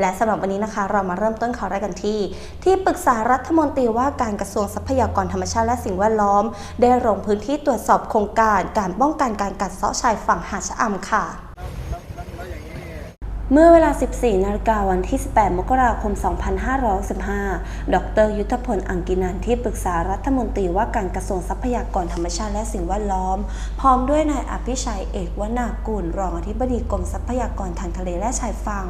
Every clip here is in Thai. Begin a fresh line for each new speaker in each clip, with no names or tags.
และสำหรับวันนี้นะคะ เรามาเริ่มต้นข่าวแรกกันที่ ที่ปรึกษารัฐมนตรีว่าการกระทรวงทรัพยากรธรรมชาติและสิ่งแวดล้อม ได้ลงพื้นที่ตรวจสอบโครงการการป้องกันการกัดเซาะชายฝั่งหาดชะอำค่ะ เมื่อเวลา 14 นาฬิกาวันที่ 18 มกราคม 2565ดร ยุทธพล อังกินันที่ปรึกษารัฐมนตรีว่าการกระทรวงทรัพยากรธรรมชาติและสิ่งแวดล้อม พร้อมด้วยนายอภิชัย เอกวนากุล รองอธิบดีกรมทรัพยากรทางทะเลและชายฝั่ง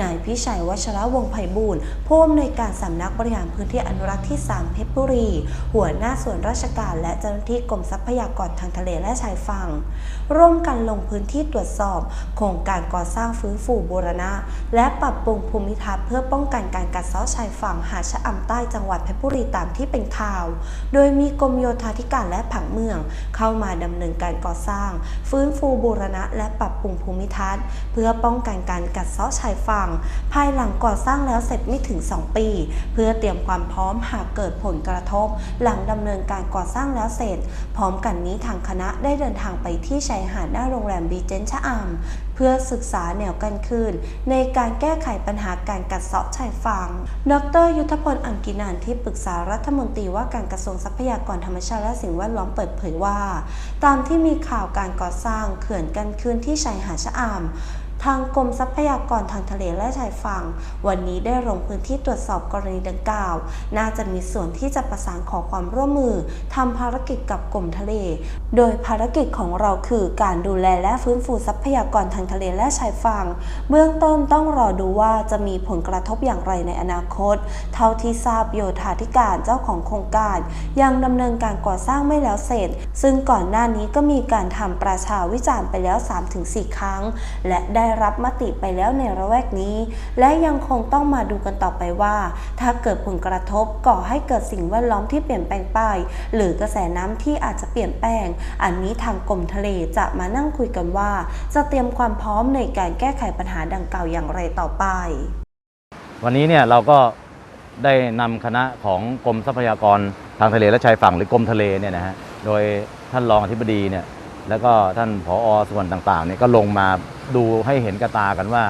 นายพิชัย วัชระวงศ์ไพบูลผู้อำนวยการสำนักบริหารพื้นที่อนุรักษ์ที่ 3 เพชรบุรี หัวหน้าส่วนราชการและเจ้าหน้าที่กรมทรัพยากรทางทะเลและชายฝั่ง ร่วมกันลงพื้นที่ตรวจสอบ โครงการก่อสร้างฟื้นฟูบูรณะ และปรับปรุงภูมิทัศน์เพื่อป้องกันการกัดเซาะชายฝั่งหาดชะอำใต้จังหวัดเพชรบุรีตามที่เป็นข่าว โดยมีกรมโยธาธิการและผังเมือง เข้ามาดำเนินการก่อสร้าง ฟื้นฟูบูรณะ และปรับปรุงภูมิทัศน์ เพื่อป้องกันการกัดเซาะชายฝั่งภายหลังก่อสร้างแล้วเสร็จไม่ถึง 2 ปี เพื่อเตรียมความพร้อมหากเกิดผลกระทบ หลังดำเนินการก่อสร้างแล้วเสร็จ พร้อมกันนี้ทางคณะได้เดินทางไปที่ชายหาดหน้าโรงแรมบีเจนชะอำ เพื่อศึกษาแนวกันคืนในการแก้ไขปัญหาการกัดเซาะชายฝั่ง ดร ยุทธพลอังกินันที่ปรึกษารัฐมนตรีว่าการกระทรวงทรัพยากรธรรมชาติและสิ่งแวดล้อมเปิดเผยว่า ตามที่มีข่าวการก่อสร้างเขื่อนกันคืนที่ชายหาดชะอำ ทางกรมทรัพยากรทางทะเลและชายฝั่ง วันนี้ได้ลงพื้นที่ตรวจสอบกรณีดังกล่าว น่าจะมีส่วนที่จะประสานขอความร่วมมือทำภารกิจกับกรมทะเล โดยภารกิจของเราคือการดูแลและฟื้นฟูทรัพยากรทางทะเลและชายฝั่ง เบื้องต้นต้องรอดูว่าจะมีผลกระทบอย่างไรในอนาคต เท่าที่ทราบโยธาธิการเจ้าของโครงการ ยังดำเนินการก่อสร้างไม่แล้วเสร็จ ซึ่งก่อนหน้านี้ก็มีการทำประชาวิจารณ์ไปแล้ว 3-4 ครั้ง และได้ได้รับมติไปแล้วในระแวกนี้ และยังคงต้องมาดูกันต่อไปว่า ถ้าเกิดผลกระทบก่อให้เกิดสิ่งแวดล้อมที่เปลี่ยนแปลงไป หรือกระแสน้ำที่อาจจะเปลี่ยนแปลง อันนี้ทางกรมทะเลจะมานั่งคุยกันว่า จะเตรียมความพร้อมในการแก้ไขปัญหาดังกล่าวอย่างไรต่อไป
วันนี้เนี่ยเราก็ได้นำคณะของกรมทรัพยากรทางทะเลและชายฝั่งหรือกรมทะเลเนี่ยนะฮะโดยท่านรองอธิบดีเนี่ย แล้วก็ท่านผอส่วนต่างๆเนี่ยก็ลงมาดูให้เห็นกระตากันว่า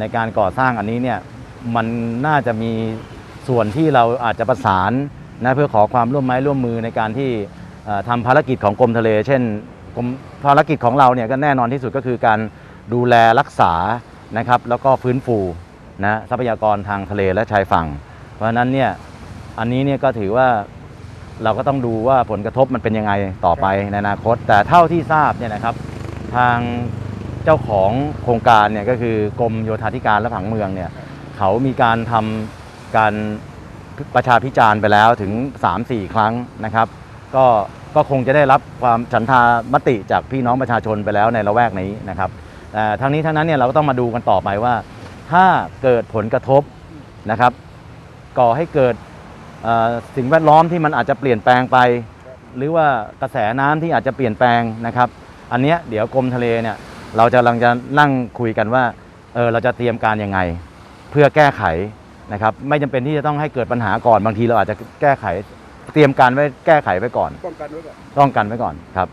ในการก่อสร้างอันนี้เนี่ยมันน่าจะมีส่วนที่เราอาจจะประสานนะเพื่อขอความร่วมไม้ร่วมมือในการที่เอ่อทำภารกิจของกรมทะเล เช่นภารกิจของเราเนี่ยก็แน่นอนที่สุดก็คือการดูแลรักษานะครับแล้วก็ฟื้นฟูนะทรัพยากรทางทะเลและชายฝั่ง เพราะฉะนั้นเนี่ยอันนี้เนี่ยก็ถือว่า เราก็ต้องดูว่าผลกระทบมันเป็นยังไงต่อไปในอนาคต แต่เท่าที่ทราบเนี่ยนะครับ ทางเจ้าของโครงการเนี่ยก็คือกรมโยธาธิการและผังเมืองเนี่ยเขามีการทำการประชาพิจารณ์ไปแล้วถึง 3-4 ครั้งนะครับ ก็ก็คงจะได้รับความฉันทามติจากพี่น้องประชาชนไปแล้วในละแวกนี้นะครับแต่ทั้งนี้ทั้งนั้นเนี่ยเราก็ต้องมาดูกันต่อไปว่า ถ้าเกิดผลกระทบนะครับ ก่อให้เกิดเอ่อ สิ่งแวดล้อมที่มันอาจจะเปลี่ยนแปลงไป หรือว่ากระแสน้ำที่อาจจะเปลี่ยนแปลงนะครับ อันเนี้ยเดี๋ยวกรมทะเลเนี่ยเราจะกำลังจะนั่งคุยกันว่าเออเราจะเตรียมการยังไง เพื่อแก้ไขนะครับไม่จำเป็นที่จะต้องให้เกิดปัญหาก่อนบางทีเราอาจจะแก้ไข เตรียมการไว้แก้ไขไว้ก่อน
ป้องกันไว้ก่อน
ป้องกันไว้ก่อนครับ